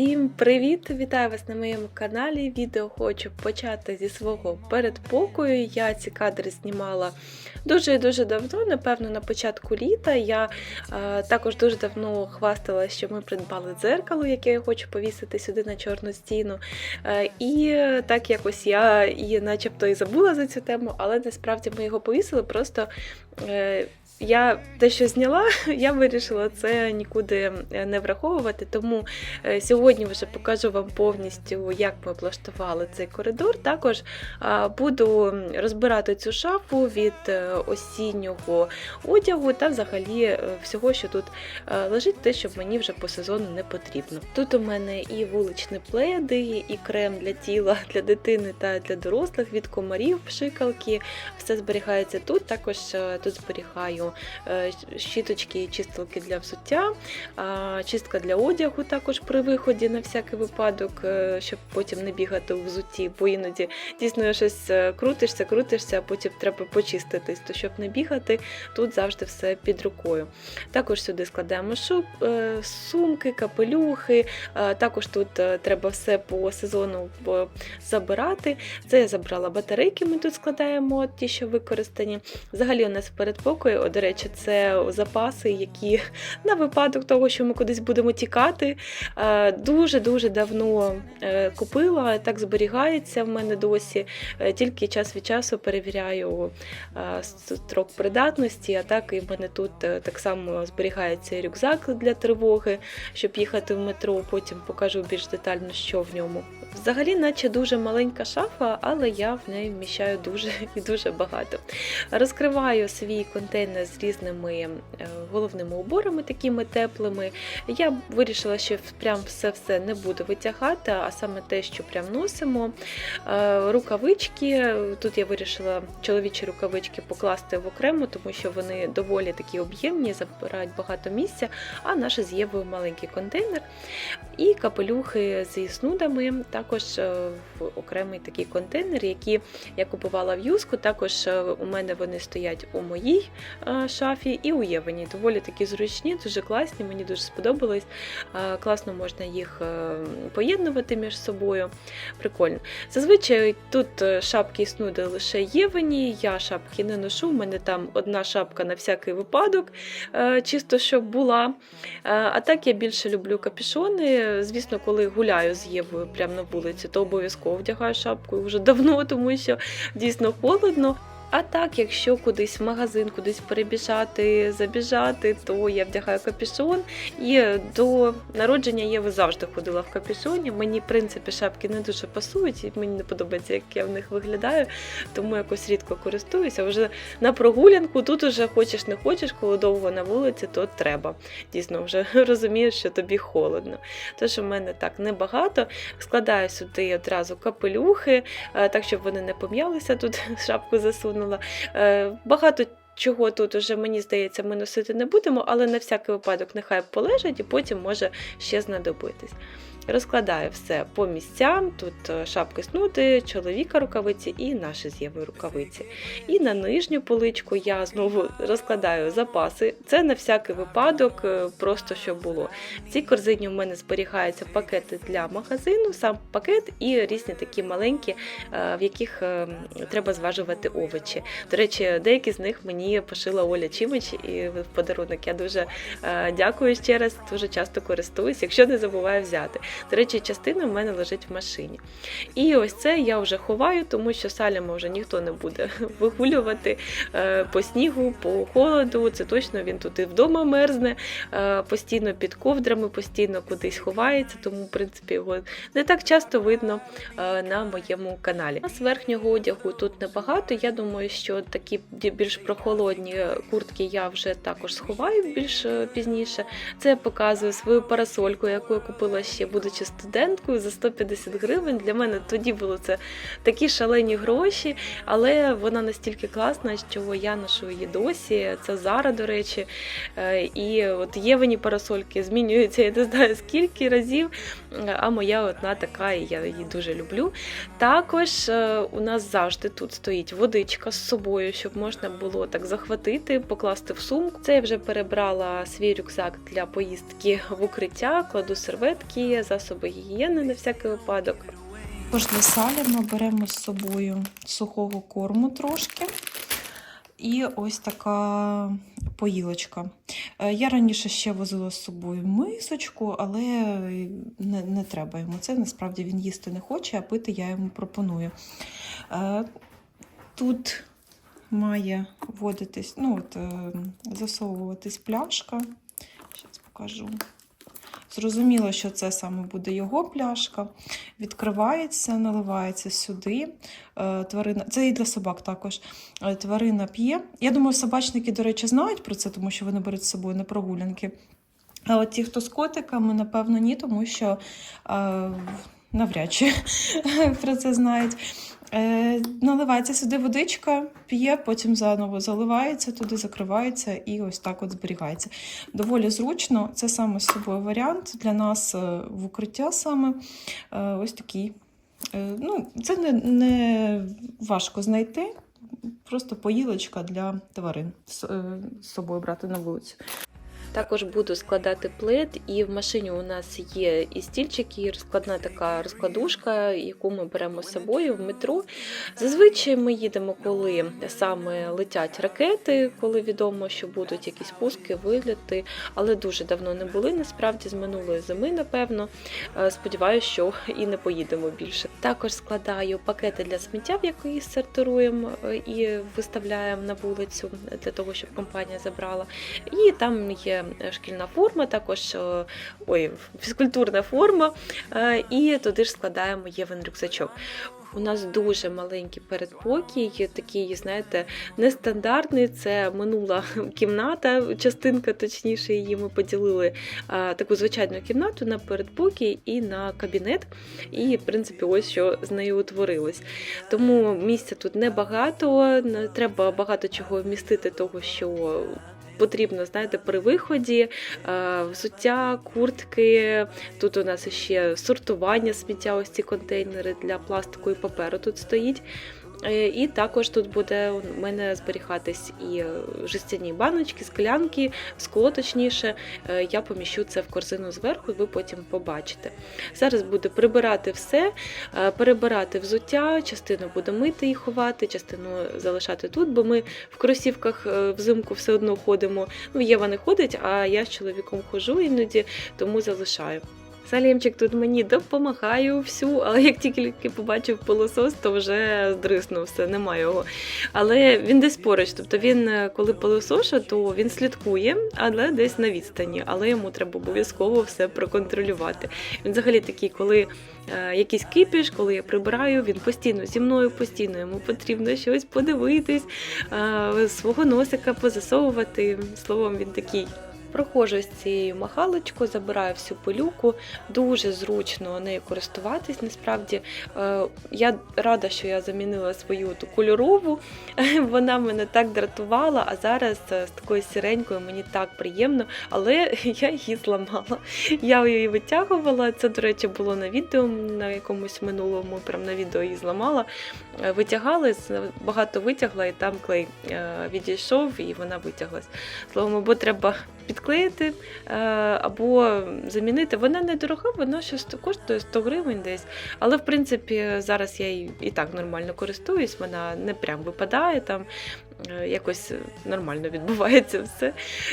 Всім привіт! Вітаю вас на моєму каналі. Відео хочу почати зі свого передпокою. Я ці кадри знімала дуже і дуже давно, напевно, на початку літа. Я е, також дуже давно хвастала, що ми придбали дзеркало, яке я хочу повісити сюди на чорну стіну. Е, і так якось я і начебто і забула за цю тему, але насправді ми його повісили просто. Е, я те, що зняла, я вирішила це нікуди не враховувати. Тому е, сьогодні вже покажу вам повністю, як ми облаштували цей коридор. Також буду розбирати цю шафу від е, осіннього одягу та взагалі е, всього, що тут е, лежить, те, що мені вже по сезону не потрібно. Тут у мене і вуличні пледи, і крем для тіла для дитини та для дорослих від комарів, пшикалки. Все зберігається тут. Також е, тут зберігаю е, щіточки і чистилки для взуття, чистка для одягу також при виході на всякий випадок, е, щоб потім не бігати у взутті, бо іноді дійсно щось е, крутишся, крутишся, а потім треба почиститись, то щоб не бігати, тут завжди все під рукою. Також сюди складаємо шуб, сумки, капелюхи. Також тут треба все по сезону забирати. Це я забрала батарейки, ми тут складаємо ті, що використані. Взагалі у нас в передпокої, до речі, це запаси, які на випадок того, що ми кудись будемо тікати. е, Дуже-дуже давно е, купила, так зберігається в мене досі. Е, Тільки час від часу перевіряю строк придатності, а так і в мене тут так само зберігається рюкзак для тривоги, щоб їхати в метро. Потім покажу більш детально, що в ньому. Взагалі, наче дуже маленька шафа, але я в неї вміщаю дуже і дуже багато. Розкриваю свій контейнер з різними е, головними уборами, такими теплими. Я вирішила, що прям все-все не буду витягати, а саме те, що прям носимо. Е, Рукавички. Тут я вирішила чоловічі рукавички покласти в окремо, тому що вони доволі такі об'ємні, забирають багато місця, а наше з маленький контейнер. І капелюхи зі снудами також е, в окремий такий контейнер, які я купувала в юску. Також е, у мене вони стоять у моїй е, шафі і у Євені. Доволі такі зручні, дуже класні, мені дуже сподобалось. Е, Класно можна їх поєднувати між собою. Прикольно. Зазвичай тут шапки і снуди лише Євені, я шапки не ношу. У мене там одна шапка на всякий випадок, чисто щоб була. А так я більше люблю капюшони. Звісно, коли гуляю з Євою прямо вулиці, то обов'язково вдягаю шапку вже давно, тому що дійсно холодно. А так, якщо кудись в магазин, кудись перебіжати, забіжати, то я вдягаю капюшон. І до народження Єви завжди ходила в капюшоні. Мені, в принципі, шапки не дуже пасують, і мені не подобається, як я в них виглядаю, тому якось рідко користуюся. Вже на прогулянку тут уже хочеш не хочеш, коли довго на вулиці, то треба. Дійсно, вже розумієш, що тобі холодно. Тож у мене так небагато. Складаю сюди одразу капелюхи, е, так щоб вони не пом'ялися. Тут шапку засунула. Е, Багато. Чого тут уже мені здається, ми носити не будемо, але на всякий випадок нехай полежать і потім може ще знадобитись. Розкладаю все по місцям. Тут е, шапки снути, чоловіка рукавиці і наші з Євою рукавиці. І на нижню поличку я знову розкладаю запаси. Це на всякий випадок, е, просто щоб було. В цій корзині у мене зберігаються пакети для магазину, сам пакет і різні такі маленькі, е, в яких треба зважувати овочі. До речі, деякі з них мені пошила Оля Чимич і в подарунок. Я дуже дякую ще раз, дуже часто користуюсь, якщо не забуваю взяти. До речі, частина в мене лежить в машині. І ось це я вже ховаю, тому що Саліма вже ніхто не буде вигулювати е, по снігу, по холоду. Це точно він тут і вдома мерзне, е, постійно під ковдрами, постійно кудись ховається, тому, в принципі, його не так часто видно е, на моєму каналі. Нас верхнього одягу тут небагато. Я думаю, що такі більш прохолодні куртки я вже також сховаю більш пізніше. Це я показую свою парасольку, яку я купила ще будучи студенткою за 150 гривень. Для мене тоді було це такі шалені гроші, але вона настільки класна, що я ношу її досі. Це Зара, до речі. Е, І от Євені парасольки змінюються, я не знаю скільки разів, а моя одна така, і я її дуже люблю. Також е, у нас завжди тут стоїть водичка з собою, щоб можна було так захватити, покласти в сумку. Це я вже перебрала свій рюкзак для поїздки в укриття, кладу серветки, засоби гігієни на всякий випадок. Також для салі ми беремо з собою сухого корму трошки. І ось така поїлочка. Е, Я раніше ще возила з собою мисочку, але не, не треба йому це. Насправді він їсти не хоче, а пити я йому пропоную. Е, Тут має водитись, ну, от, е, засовуватись пляшка. Зараз покажу. Зрозуміло, що це саме буде його пляшка. Відкривається, наливається сюди. Е, Тварина, це і для собак також. Е, Тварина п'є. Я думаю, собачники, до речі, знають про це, тому що вони беруть з собою на прогулянки. А от ті, хто з котиками, напевно, ні, тому що е, навряд чи про це знають. Е, наливається сюди водичка, п'є, потім заново заливається, туди закривається і ось так от зберігається. Доволі зручно, це саме з собою варіант для нас е, в укриття саме е, ось такий. Е, ну, це не, не важко знайти, просто поїлочка для тварин з е, собою брати на вулицю. Також буду складати плед, і в машині у нас є і стільчики, і розкладна така розкладушка, яку ми беремо з собою в метро. Зазвичай ми їдемо, коли саме летять ракети, коли відомо, що будуть якісь пуски, виліти, але дуже давно не були. Насправді з минулої зими, напевно. Е, Сподіваюся, що і не поїдемо більше. Також складаю пакети для сміття, в які сортируємо е, і виставляємо на вулицю для того, щоб компанія забрала. І там є шкільна форма, також е, ой, фізкультурна форма, е, і туди ж складаємо євен рюкзачок. У нас дуже маленький передпокій, такий, знаєте, нестандартний. Це минула кімната, частинка, точніше, її ми поділили таку звичайну кімнату на передпокій і на кабінет. І, в принципі, ось що з нею утворилось. Тому місця тут небагато, треба багато чого вмістити, того, що. Потрібно, знаєте, при виході е, взуття, куртки. Тут у нас ще сортування сміття, ось ці контейнери для пластику і паперу тут стоїть. Е, І також тут буде у мене зберігатись і жестяні баночки, склянки, скло точніше. Е, Я поміщу це в корзину зверху, і ви потім побачите. Зараз буду прибирати все, е, перебирати взуття, частину буду мити і ховати, частину залишати тут, бо ми в кросівках взимку все одно ходимо. Ну, Єва не ходить, а я з чоловіком хожу іноді, тому залишаю. Салімчик тут мені допомагає всю, але як тільки побачив пилосос, то вже здриснув все, немає його. Але він десь поруч, тобто він, е, коли пилосоша, то він слідкує, але десь на відстані. Але йому треба обов'язково все проконтролювати. Він взагалі такий, коли е, якийсь кипіш, коли я прибираю, він постійно зі мною, постійно йому потрібно щось подивитись, е, свого носика позасовувати. Словом, він такий. Проходжу з цією махалочкою, забираю всю пилюку, дуже зручно нею користуватись. Насправді Е, я рада, що я замінила свою ту кольорову. Вона мене так дратувала, а зараз е, з такою сіренькою мені так приємно, але я її зламала. Я її витягувала. Це, до речі, було на відео на якомусь минулому, прям на відео її зламала. Е, Витягали, багато витягла, і там клей відійшов, і вона витяглась. Словом, або треба підклеїти, е, або замінити. Вона недорога, вона щось коштує 100 гривень десь. Але в принципі зараз я її і так нормально користуюсь, вона не прям випадає там. Е, Якось нормально відбувається все.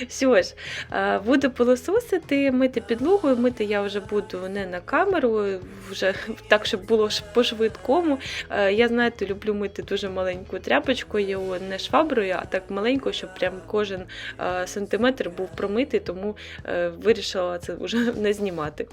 Що ж, е, буду пилососити, мити підлогу. Мити я вже буду не на камеру, вже так, щоб було по-швидкому. Е, Я, знаєте, люблю мити дуже маленькою тряпочкою, не шваброю, а так маленько, щоб прям кожен е, сантиметр був промитий, тому е, вирішила це вже не знімати.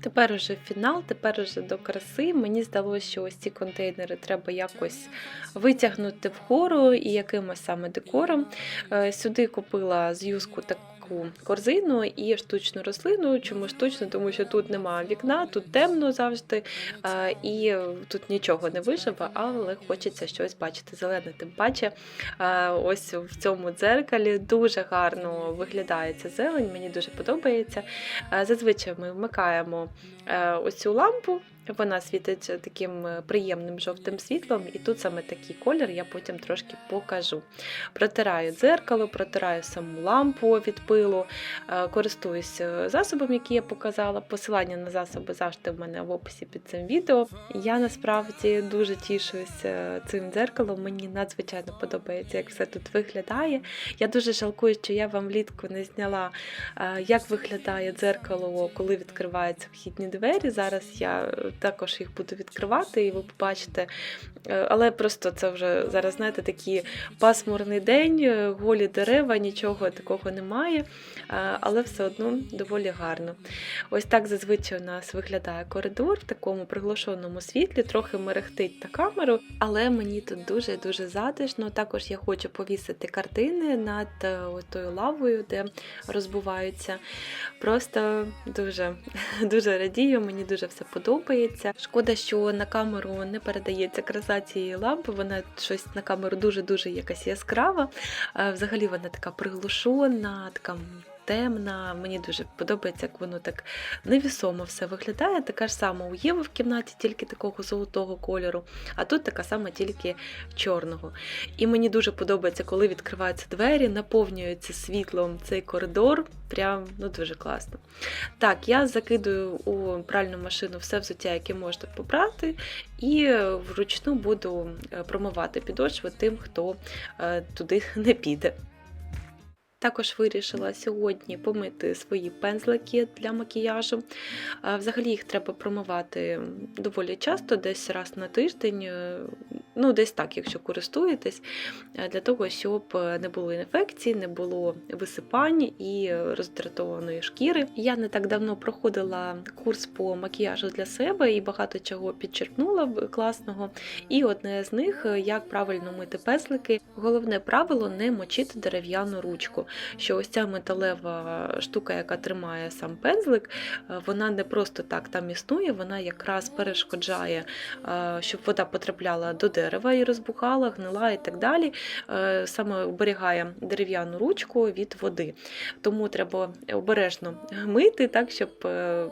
Тепер уже фінал, тепер уже до краси. Мені здалося, що ось ці контейнери треба якось витягнути вгору і якимось саме декором. Е, Сюди купила з юску таку корзину і штучну рослину. Чому штучну? Тому що тут немає вікна, тут темно завжди, і тут нічого не виживе, але хочеться щось бачити зелене. Тим паче, ось в цьому дзеркалі дуже гарно виглядає ця зелень, мені дуже подобається. Зазвичай ми вмикаємо е, ось цю лампу. Вона світить таким е, приємним жовтим світлом, і тут саме такий колір я потім трошки покажу. Протираю дзеркало, протираю саму лампу від пилу, е, користуюсь е, засобом, який я показала. Посилання на засоби завжди в мене в описі під цим відео. Я насправді дуже тішуюсь е, цим дзеркалом. Мені надзвичайно подобається, як все тут виглядає. Я дуже жалкую, що я вам влітку не зняла, як виглядає дзеркало, коли відкриваються вхідні двері. Зараз я також їх буду відкривати, і ви побачите. Е, Але просто це вже зараз, знаєте, такий пасмурний день, е, голі дерева, нічого такого немає, е, але все одно доволі гарно. Ось так зазвичай у нас виглядає коридор в такому приглушеному світлі, трохи мерехтить на камеру, але мені тут дуже дуже затишно. Також я хочу повісити картини над тою лавою, де розбуваються. Просто дуже, дуже радію, мені дуже все подобається. Шкода, що на камеру не передається краса цієї лампи. Вона щось на камеру дуже-дуже якась яскрава. Е, Взагалі вона така приглушена, така темна. Мені дуже подобається, як воно так невісомо все виглядає. Така ж сама у Єви в кімнаті, тільки такого золотого кольору, а тут така сама тільки чорного. І мені дуже подобається, коли відкриваються двері, наповнюється світлом цей коридор. Прям ну дуже класно. Так, я закидую у пральну машину все взуття, яке можна попрати, і вручну буду е, промивати підошви тим, хто е, туди не піде. Також вирішила сьогодні помити свої пензлики для макіяжу. Взагалі їх треба промивати доволі часто, десь раз на тиждень, е, ну десь так, якщо користуєтесь, е, для того, щоб не було інфекцій, не було висипань і роздратованої шкіри. Я не так давно проходила курс по макіяжу для себе і багато чого підчерпнула класного. І одне з них як правильно мити пензлики. Головне правило не мочити дерев'яну ручку. Що ось ця металева штука, яка тримає сам пензлик, е, вона не просто так там існує, вона якраз перешкоджає, е, щоб вода потрапляла до дерева і розбухала, гнила і так далі. Е, Саме оберігає дерев'яну ручку від води. Тому треба обережно мити, так, щоб е,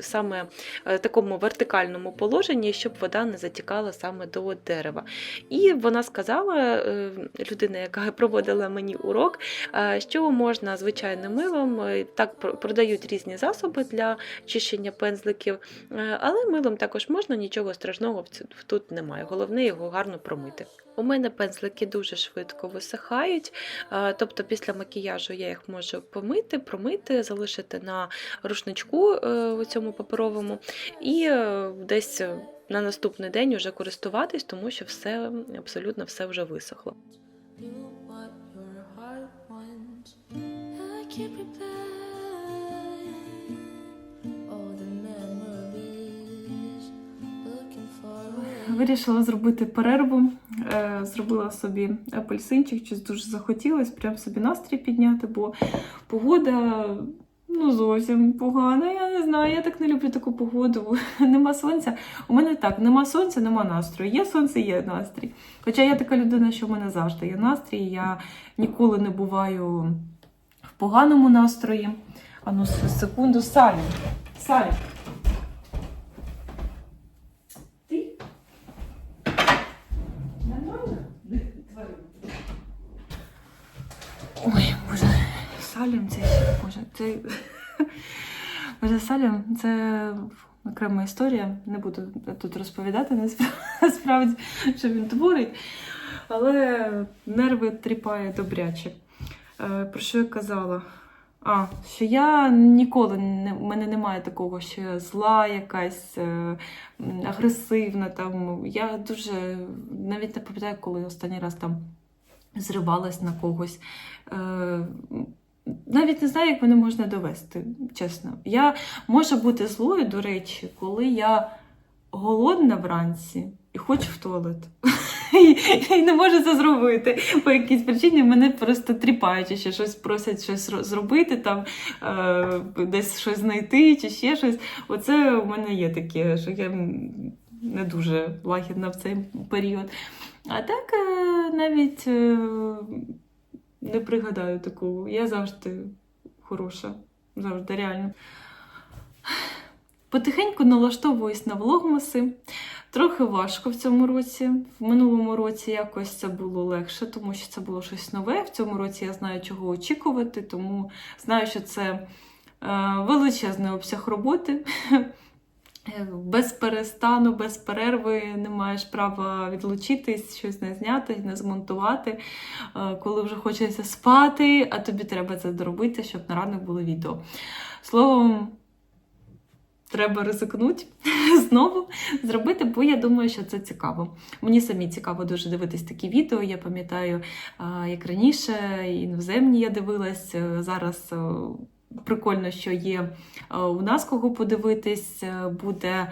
саме е, такому вертикальному положенні, щоб вода не затікала саме до дерева. І вона сказала, е, людина, яка проводила мені урок, е, що можна звичайним милом, так продають різні засоби для чищення пензликів, але милом також можна, нічого страшного тут немає. Головне його гарно промити. У мене пензлики дуже швидко висихають, тобто після макіяжу я їх можу помити, промити, залишити на рушничку у цьому паперовому і е, десь на наступний день вже користуватись, тому що все абсолютно все вже висохло. Вирішила зробити перерву. Е, Зробила собі апельсинчик, щось дуже захотілося, прям собі настрій підняти, бо погода ну зовсім погана. Я не знаю, я так не люблю таку погоду. Нема сонця. У мене так, нема сонця, нема настрою. Є сонце, є настрій. Хоча я така людина, що в мене завжди є настрій. Я ніколи не буваю в поганому настрої. А ну, секунду, Салі. Салі. Ти? Нормально? Ой, боже, Салім це боже, це. Боже, Салім, це окрема історія. Не буду тут розповідати насправ- насправді, що він творить. Але нерви тріпає добряче. Е, Про що я казала? А, що я ніколи не в мене немає такого, що я зла якась е, агресивна. Там я дуже навіть не пам'ятаю, коли останній раз там зривалась на когось. Е, навіть не знаю, як мене можна довести, чесно. Я можу бути злою, до речі, коли я голодна вранці і хочу в туалет. і, не можу це зробити. По якійсь причині мене просто тріпають, ще щось просять щось зробити, там е, десь щось знайти, чи ще щось. Оце у мене є таке, що я не дуже лагідна в цей період. А так е, навіть е, не пригадаю таку. Я завжди хороша. Завжди реально. Потихеньку налаштовуюсь на влогмаси. Трохи важко в цьому році. В минулому році якось це було легше, тому що це було щось нове. В цьому році я знаю, чого очікувати, тому знаю, що це е, величезний обсяг роботи. Е, Без перестану, без перерви не маєш права відлучитись, щось не зняти, не змонтувати, е, коли вже хочеться спати, а тобі треба це доробити, щоб на ранок було відео. Словом, треба ризикнути знову зробити, бо я думаю, що це цікаво. Мені самі цікаво дуже дивитись такі відео. Я пам'ятаю, як раніше іноземні я дивилась. е, Зараз е, прикольно, що є е, у нас кого подивитись. Е, Буде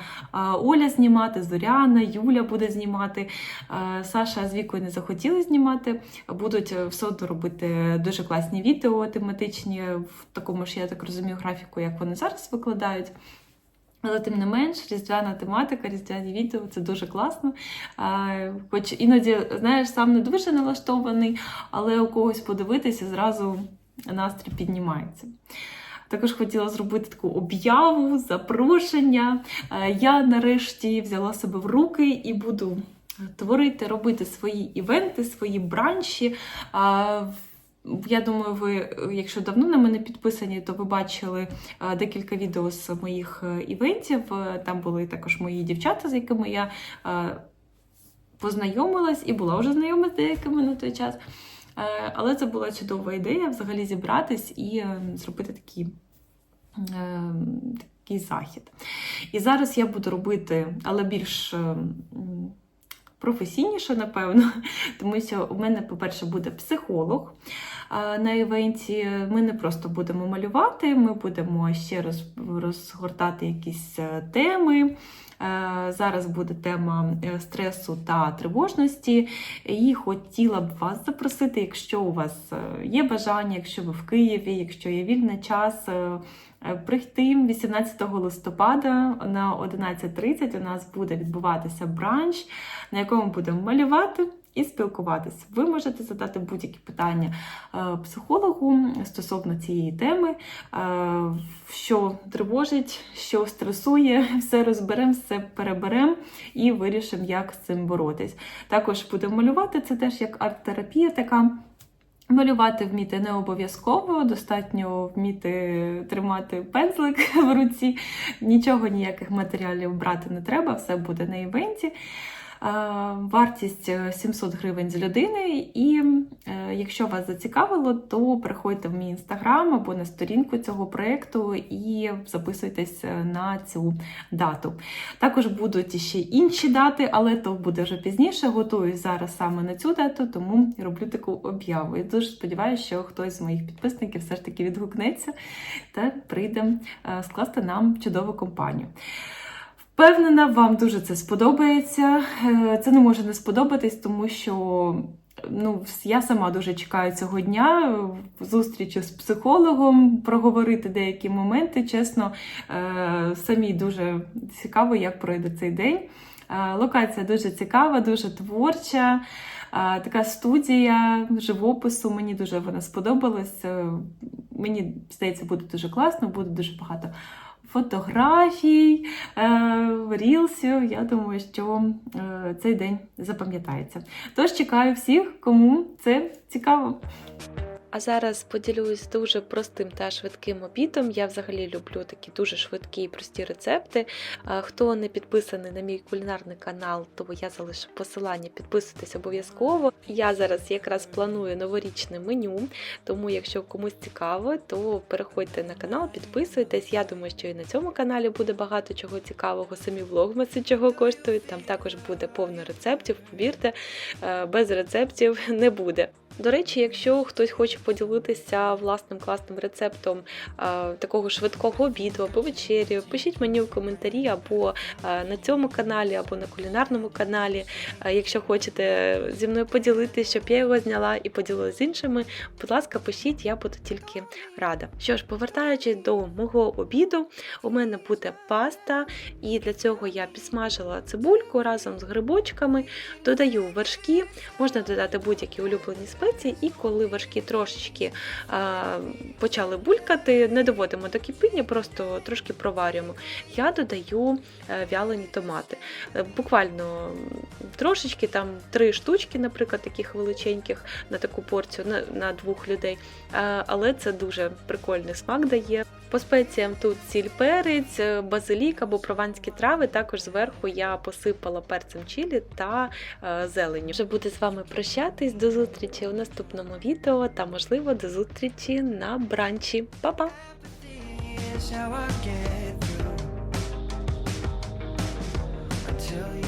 Оля знімати, Зоряна, Юля буде знімати. Е, Саша з Вікою не захотіли знімати. Будуть е, все одно робити дуже класні відео тематичні в такому ж, я так розумію, графіку, як вони зараз викладають. Але тим не менш, різдвяна тематика, різдвяні відео це дуже класно. Хоч іноді, знаєш, сам не дуже налаштований, але у когось подивитися зразу настрій піднімається. Також хотіла зробити таку об'яву, запрошення. Е, Я нарешті взяла себе в руки і буду творити, робити свої івенти, свої бранчі. Я думаю, ви, якщо давно на мене підписані, то ви бачили е, декілька відео з моїх е, івентів. Е, Там були також мої дівчата, з якими я е, познайомилась і була вже знайома з деякими на той час. Е, Але це була чудова ідея взагалі зібратись і е, зробити такі. е, Такий захід. І зараз я буду робити, але більш професійніше, напевно, тому що у мене, по-перше, буде психолог на івенті. Ми не просто будемо малювати, ми будемо ще роз, розгортати якісь е, теми. Е, Зараз буде тема е, стресу та тривожності. І хотіла б вас запросити, якщо у вас є бажання, якщо ви в Києві, якщо є вільний час. Е, е, 18 листопада на 11.30 у нас буде відбуватися бранч, на якому будемо малювати і спілкуватися. Ви можете задати будь-які питання е, психологу стосовно цієї теми, е, що тривожить, що стресує, все розберемо, все переберемо і вирішимо, як з цим боротись. Також будемо малювати це теж як арт-терапія така. Малювати вміти не обов'язково, достатньо вміти тримати пензлик в руці, нічого, ніяких матеріалів брати не треба, все буде на івенті. Е, Вартість е, 700 гривень з людини, і е, якщо вас зацікавило, то приходьте в мій інстаграм або на сторінку цього проєкту і записуйтесь е, на цю дату. Також будуть ще інші дати, але то буде вже пізніше. Готуюсь зараз саме на цю дату, тому роблю таку об'яву. І дуже сподіваюся, що хтось з моїх підписників все ж таки відгукнеться та прийде е, скласти нам чудову компанію. Впевнена, вам дуже це сподобається. Е, Це не може не сподобатись, тому що ну, я сама дуже чекаю цього дня зустрічі з психологом, проговорити деякі моменти. Чесно, е, самі дуже цікаво, як пройде цей день. Е, Локація дуже цікава, дуже творча. Така студія живопису. Мені дуже вона сподобалась. Мені здається, буде дуже класно, буде дуже багато фотографій, е, рілсів. Я думаю, що е, цей день запам'ятається. Тож чекаю всіх, кому це цікаво. А зараз поділюсь дуже простим та швидким обідом. Я взагалі люблю такі дуже швидкі і прості рецепти. Хто не підписаний на мій кулінарний канал, то я залишу посилання, підписуйтесь обов'язково. Я зараз якраз планую новорічне меню, тому якщо комусь цікаво, то переходьте на канал, підписуйтесь. Я думаю, що і на цьому каналі буде багато чого цікавого. Самі влогмаси чого коштують. Там також буде повно рецептів. Повірте, е, без рецептів не буде. До речі, якщо хтось хоче поділитися власним класним рецептом а, такого швидкого відео або вечері, пишіть мені у коментарі або а, на цьому каналі, або на кулінарному каналі. А, якщо хочете зі мною поділитися, щоб я його зняла і поділилася з іншими, будь ласка, пишіть, я буду тільки рада. Що ж, повертаючись до мого обіду, у мене буде паста, і для цього я підсмажила цибульку разом з грибочками, додаю вершки, можна додати будь-які улюблені спеції, і коли вершки трошечки а, почали булькати, не доводимо до кипіння, просто трошки проварюємо. Я додаю е, вялені томати. Е, Буквально трошечки, там три штучки, наприклад, таких величеньких на таку порцію на, на двох людей. Е, Але це дуже прикольний смак дає. По спеціям тут сіль перець, е, базилік або прованські трави. Також зверху я посипала перцем чилі та е, зеленню. Вже буду з вами прощатись. До зустрічі у наступному відео та, можливо, до зустрічі на бранчі. Па-па! until you